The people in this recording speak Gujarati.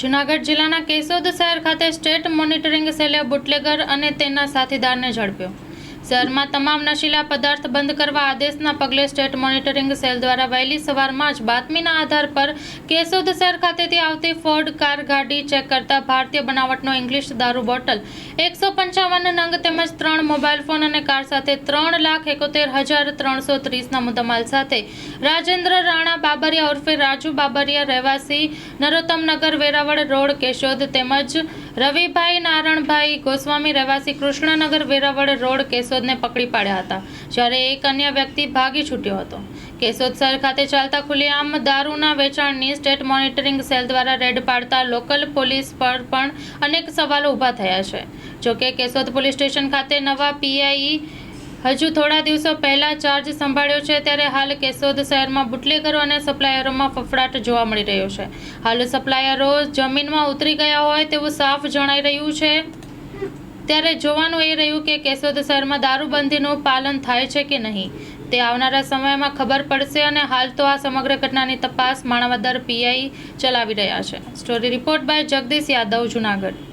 જૂનાગઢ જિલ્લાના કેશોદ શહેર ખાતે સ્ટેટ મોનિટરિંગ સેલે બુટલેગર અને તેના સાથીદારને ઝડપ્યો. શહેરમાં તમામ નશીલા પદાર્થ બંધ કરવા આદેશના પગલે સ્ટેટ મોનિટરિંગ સેલ દ્વારા વહેલી સવારમાં જ બાતમીના આધાર પર કેશોદ શહેર ખાતેથી આવતી ફોર્ડ કાર ગાડી ચેક કરતા ભારતીય બનાવટનો ઇંગ્લિશ દારૂ બોટલ, એકસો પંચાવન નંગ તેમજ ત્રણ મોબાઈલ ફોન અને કાર સાથે ત્રણ લાખ એકોતેર હજાર ત્રણસો ત્રીસના મુદ્દામાલ સાથે. રાજેન્દ્ર રાણા બાબરિયા ઉર્ફે રાજુ બાબરિયા રહેવાસી, નરોત્તમનગર વેરાવળ રોડ, કેશોદ તેમજ રવિભાઈ નારણભાઈ ગોસ્વામી રહેવાસી કૃષ્ણનગર વેરાવળ રોડ કેશોદને પકડી પાડ્યા હતા, જ્યારે એક અન્ય વ્યક્તિ ભાગી છૂટ્યો હતો. કેશોદ શહેર ખાતે ચાલતા ખુલ્લેઆમ દારૂના વેચાણની સ્ટેટ મોનિટરિંગ સેલ દ્વારા રેડ પાડતા લોકલ પોલીસ પર પણ અનેક સવાલો ઊભા થયા છે. જોકે કેશોદ પોલીસ સ્ટેશન ખાતે નવા પીઆઈ હજુ થોડા દિવસો પહેલા ચાર્જ સંભાળ્યો છે ત્યારે હાલ કેશોદ શહેરમાં બુટલેગરો અને સપ્લાયરોમાં ફફડાટ જોવા મળી રહ્યો છે. હાલ સપ્લાયરો જમીનમાં ઉતરી ગયા હોય તેવું સાફ જણાઈ રહ્યું છે. ત્યારે જોવાનું એ રહ્યું કે કેશોદ શહેરમાં દારૂબંધીનું પાલન થાય છે કે નહીં? તે આવનારા સમયમાં ખબર પડશે અને હાલ તો આ સમગ્ર ઘટનાની તપાસ માણાવદર પીઆઈ ચલાવી રહ્યા છે. Story report by Jagdish Yadav, Junagadh.